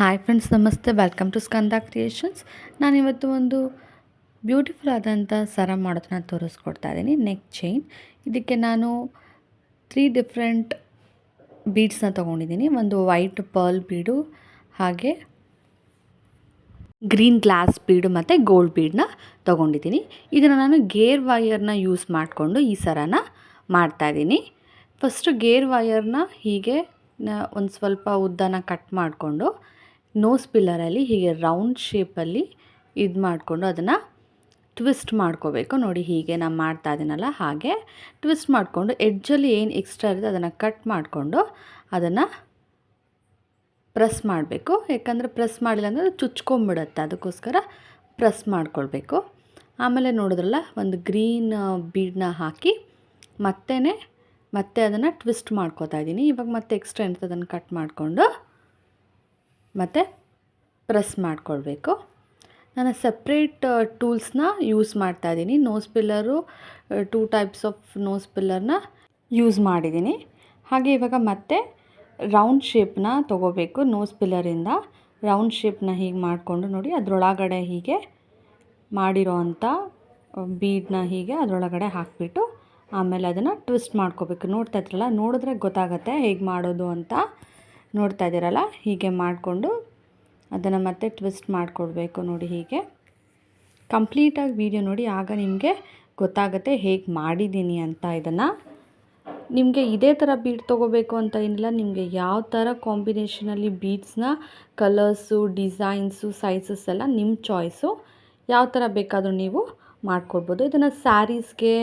Hi friends ನಮಸ್ತೆ. Welcome to Skanda creations ನಾನಿವತ್ತು ಒಂದು ಬ್ಯೂಟಿಫುಲ್ ಆದಂಥ ಸರ ಮಾಡೋದನ್ನ ತೋರಿಸ್ಕೊಡ್ತಾ ಇದ್ದೀನಿ ನೆಕ್ ಚೈನ್ ಇದಕ್ಕೆ ನಾನು ತ್ರೀ ಡಿಫ್ರೆಂಟ್ ಬೀಡ್ಸ್ನ ತೊಗೊಂಡಿದ್ದೀನಿ. ಒಂದು ವೈಟ್ ಪರ್ಲ್ ಬೀಡು ಹಾಗೆ ಗ್ರೀನ್ ಗ್ಲಾಸ್ ಬೀಡು ಮತ್ತು ಗೋಲ್ಡ್ ಬೀಡನ್ನ ತೊಗೊಂಡಿದ್ದೀನಿ. ಇದನ್ನು ನಾನು ಗೇರ್ ವೈಯರ್ನ ಯೂಸ್ ಮಾಡಿಕೊಂಡು ಈ ಸರನ ಮಾಡ್ತಾಯಿದ್ದೀನಿ ಫಸ್ಟು ಗೇರ್ ವೈಯರ್ನ ಹೀಗೆ ಒಂದು ಸ್ವಲ್ಪ ಉದ್ದನ ಕಟ್ ಮಾಡಿಕೊಂಡು ನೋಸ್ ಪಿಲ್ಲರಲ್ಲಿ ಹೀಗೆ ರೌಂಡ್ ಶೇಪಲ್ಲಿ ಇದು ಮಾಡಿಕೊಂಡು ಅದನ್ನು ಟ್ವಿಸ್ಟ್ ಮಾಡ್ಕೋಬೇಕು. ನೋಡಿ ಹೀಗೆ ನಾನು ಮಾಡ್ತಾ ಇದ್ದೀನಲ್ಲ ಹಾಗೆ. ಟ್ವಿಸ್ಟ್ ಮಾಡಿಕೊಂಡು ಎಡ್ಜಲ್ಲಿ ಏನು ಎಕ್ಸ್ಟ್ರಾ ಇರುತ್ತೆ ಅದನ್ನು ಕಟ್ ಮಾಡಿಕೊಂಡು ಅದನ್ನು ಪ್ರೆಸ್ ಮಾಡಬೇಕು. ಯಾಕಂದರೆ ಪ್ರೆಸ್ ಮಾಡಿಲ್ಲ ಅಂದರೆ ಅದು ಚುಚ್ಕೊಂಬಿಡುತ್ತೆ ಅದಕ್ಕೋಸ್ಕರ ಪ್ರೆಸ್ ಮಾಡ್ಕೊಳ್ಬೇಕು. ಆಮೇಲೆ ನೋಡಿದ್ರಲ್ಲ ಒಂದು ಗ್ರೀನ್ ಬೀಡನ್ನ ಹಾಕಿ ಮತ್ತೆ ಮತ್ತೆ ಅದನ್ನು ಟ್ವಿಸ್ಟ್ ಮಾಡ್ಕೋತಾ ಇದ್ದೀನಿ ಇವಾಗ ಮತ್ತೆ ಎಕ್ಸ್ಟ್ರಾ ಇರ್ತದೆ ಅದನ್ನು ಕಟ್ ಮಾಡಿಕೊಂಡು ಮತ್ತು ಪ್ರೆಸ್ ಮಾಡಿಕೊಳ್ಬೇಕು. ನಾನು ಸಪ್ರೇಟ್ ಟೂಲ್ಸ್ನ ಯೂಸ್ ಮಾಡ್ತಾ ಇದ್ದೀನಿ. Nose pillar two types of nose ಪಿಲ್ಲರ್ನ use ಮಾಡಿದ್ದೀನಿ. ಹಾಗೆ ಇವಾಗ ಮತ್ತೆ ರೌಂಡ್ ಶೇಪ್ನ ತೊಗೋಬೇಕು ನೋಸ್ ಪಿಲ್ಲರಿಂದ. ರೌಂಡ್ ಶೇಪ್ನ ಹೀಗೆ ಮಾಡಿಕೊಂಡು ನೋಡಿ, ಅದರೊಳಗಡೆ ಹೀಗೆ ಮಾಡಿರೋ ಅಂಥ ಬೀಡನ್ನ ಹೀಗೆ ಅದರೊಳಗಡೆ ಹಾಕಿಬಿಟ್ಟು ಆಮೇಲೆ ಅದನ್ನು ಟ್ವಿಸ್ಟ್ ಮಾಡ್ಕೋಬೇಕು. ನೋಡ್ತಾ ಇದ್ರಲ್ಲ, ನೋಡಿದ್ರೆ ಗೊತ್ತಾಗತ್ತೆ ಹೇಗೆ ಮಾಡೋದು ಅಂತ. ನೋಡ್ತಾ ಇದ್ದೀರಲ್ಲ? ಹೀಗೆ ಮಾಡಿಕೊಂಡು ಅದನ್ನು ಮತ್ತೆ ಟ್ವಿಸ್ಟ್ ಮಾಡಿಕೊಡ್ಬೇಕು ನೋಡಿ ಹೀಗೆ. ಕಂಪ್ಲೀಟಾಗಿ ವೀಡಿಯೋ ನೋಡಿ, ಆಗ ನಿಮಗೆ ಗೊತ್ತಾಗುತ್ತೆ ಹೇಗೆ ಮಾಡಿದ್ದೀನಿ ಅಂತ ಇದನ್ನು. ನಿಮಗೆ ಇದೇ ಥರ ಬೀಡ್ ತೊಗೋಬೇಕು ಅಂತ ಏನಿಲ್ಲ, ನಿಮಗೆ ಯಾವ ಥರ ಕಾಂಬಿನೇಷನಲ್ಲಿ ಬೀಡ್ಸ್ನ ಕಲರ್ಸು ಡಿಸೈನ್ಸು ಸೈಜಸ್ ಎಲ್ಲ ನಿಮ್ಮ ಚಾಯ್ಸು ಯಾವ ಥರ ಬೇಕಾದರೂ ನೀವು ಮಾಡ್ಕೊಡ್ಬೋದು. ಇದನ್ನು ಸ್ಯಾರೀಸ್ಗೆ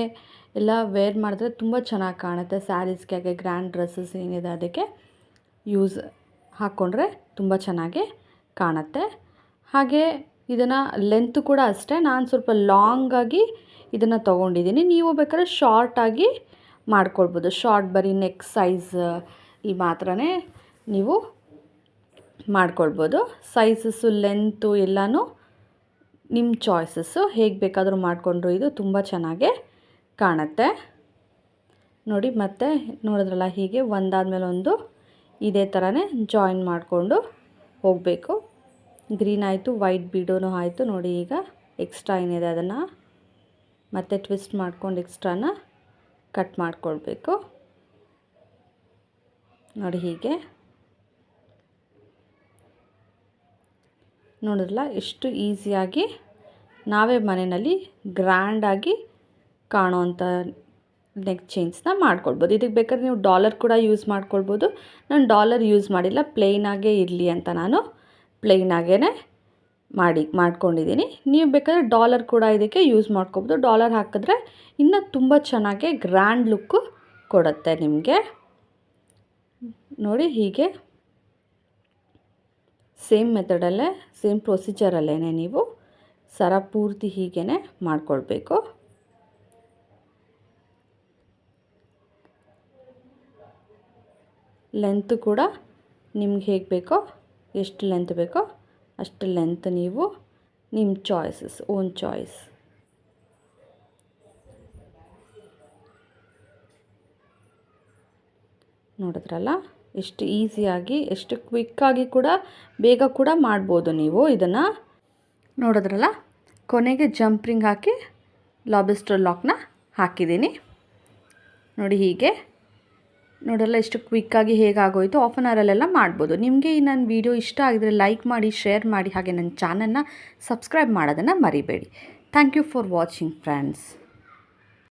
ಎಲ್ಲ ವೇರ್ ಮಾಡಿದ್ರೆ ತುಂಬ ಚೆನ್ನಾಗಿ ಕಾಣುತ್ತೆ. ಸ್ಯಾರೀಸ್ಗೆ ಹಾಗೆ ಗ್ರ್ಯಾಂಡ್ ಡ್ರೆಸ್ಸಸ್ ಏನಿದೆ ಅದಕ್ಕೆ. ಯೂಸ್ ಹಾಕ್ಕೊಂಡ್ರೆ ತುಂಬ ಚೆನ್ನಾಗಿ ಕಾಣುತ್ತೆ. ಹಾಗೆ ಇದನ್ನು ಲೆಂತ್ ಕೂಡ ಅಷ್ಟೇ, ನಾನು ಸ್ವಲ್ಪ ಲಾಂಗಾಗಿ ಇದನ್ನು ತೊಗೊಂಡಿದ್ದೀನಿ ನೀವು ಬೇಕಾದ್ರೆ ಶಾರ್ಟಾಗಿ ಮಾಡ್ಕೊಳ್ಬೋದು. ಶಾರ್ಟ್ ಬರೀ ನೆಕ್ ಸೈಜ್ ಈ ಮಾತ್ರ ನೀವು ಮಾಡ್ಕೊಳ್ಬೋದು. ಸೈಜಸ್ಸು ಲೆಂತು ಎಲ್ಲನೂ ನಿಮ್ಮ ಚಾಯ್ಸಸ್ಸು ಹೇಗೆ ಬೇಕಾದರೂ ಮಾಡಿಕೊಂಡ್ರು ಇದು ತುಂಬ ಚೆನ್ನಾಗೇ ಕಾಣುತ್ತೆ. ನೋಡಿ ಮತ್ತೆ ನೋಡಿದ್ರಲ್ಲ, ಹೀಗೆ ಒಂದಾದ ಮೇಲೆ ಒಂದು ಇದೇ ಥರನೇ ಜಾಯಿನ್ ಮಾಡಿಕೊಂಡು ಹೋಗಬೇಕು. ಗ್ರೀನ್ ಆಯಿತು ವೈಟ್ ಬೀಡೋನು ಆಯಿತು. ನೋಡಿ ಈಗ ಎಕ್ಸ್ಟ್ರಾ ಏನಿದೆ ಅದನ್ನು ಮತ್ತೆ ಟ್ವಿಸ್ಟ್ ಮಾಡ್ಕೊಂಡು ಎಕ್ಸ್ಟ್ರಾನ ಕಟ್ ಮಾಡಿಕೊಳ್ಬೇಕು. ನೋಡಿ ಹೀಗೆ. ನೋಡಿದ್ರಲ್ಲ, ಎಷ್ಟು ಈಸಿಯಾಗಿ ನಾವೇ ಮನೆಯಲ್ಲಿ ಗ್ರ್ಯಾಂಡಾಗಿ ಕಾಣೋವಂಥ ನೆಕ್ ಚೈನ್ಸ್ನ ಮಾಡ್ಕೊಳ್ಬೋದು. ಇದಕ್ಕೆ ಬೇಕಾದ್ರೆ ನೀವು ಡಾಲರ್ ಕೂಡ ಯೂಸ್ ಮಾಡ್ಕೊಳ್ಬೋದು. ನಾನು ಡಾಲರ್ ಯೂಸ್ ಮಾಡಿಲ್ಲ ಪ್ಲೇನಾಗೇ ಇರಲಿ ಅಂತ ನಾನು ಪ್ಲೇನಾಗೇ ಮಾಡಿ, ಮಾಡ್ಕೊಂಡಿದ್ದೀನಿ. ನೀವು ಬೇಕಾದರೆ ಡಾಲರ್ ಕೂಡ ಇದಕ್ಕೆ ಯೂಸ್ ಮಾಡ್ಕೊಬೋದು ಡಾಲರ್ ಹಾಕಿದ್ರೆ ಇನ್ನೂ ತುಂಬ ಚೆನ್ನಾಗಿ ಗ್ರ್ಯಾಂಡ್ ಲುಕ್ಕು ಕೊಡುತ್ತೆ ನಿಮಗೆ. ನೋಡಿ ಹೀಗೆ. ಸೇಮ್ ಮೆಥಡಲ್ಲೇ ಸೇಮ್ ಪ್ರೊಸೀಜರಲ್ಲೇ ನೀವು. ಸರ ಪೂರ್ತಿ ಹೀಗೇ ಮಾಡ್ಕೊಳ್ಬೇಕು. ಲೆಂತ್ ಕೂಡ ನಿಮ್ಗೆ ಹೇಗೆ ಬೇಕೋ, ಎಷ್ಟು ಲೆಂತ್ ಬೇಕೋ ಅಷ್ಟು ಲೆಂತ್ ನೀವು ನಿಮ್ಮ ಚಾಯ್ಸಸ್ ಓನ್ ಚಾಯ್ಸ್ ನೋಡಿದ್ರಲ್ಲ? ಎಷ್ಟು ಈಸಿಯಾಗಿ ಎಷ್ಟು ಕ್ವಿಕ್ಕಾಗಿ ಕೂಡ ಬೇಗ ಕೂಡ ಮಾಡ್ಬೋದು ನೀವು ಇದನ್ನು. ನೋಡಿದ್ರಲ್ಲ? ಕೊನೆಗೆ ಜಂಪ್ರಿಂಗ್ ಹಾಕಿ ಲಾಬಿಸ್ಟರ್ ಲಾಕ್ನ ಹಾಕಿದ್ದೀನಿ. ನೋಡಿ ಹೀಗೆ. ನೋಡಲ್ಲ ಎಷ್ಟು ಕ್ವಿಕ್ಕಾಗಿ ಹೇಗಾಗೋಯಿತು ಆಫ್ ಆನ್ ಅವರಲ್ಲೆಲ್ಲ ಮಾಡ್ಬೋದು. ನಿಮಗೆ ಈ ನನ್ನ ವೀಡಿಯೋ ಇಷ್ಟ ಆಗಿದ್ರೆ ಲೈಕ್ ಮಾಡಿ ಶೇರ್ ಮಾಡಿ, ಹಾಗೆ ನನ್ನ ಚಾನಲ್ನ ಸಬ್ಸ್ಕ್ರೈಬ್ ಮಾಡೋದನ್ನು ಮರಿಬೇಡಿ. Thank you for watching friends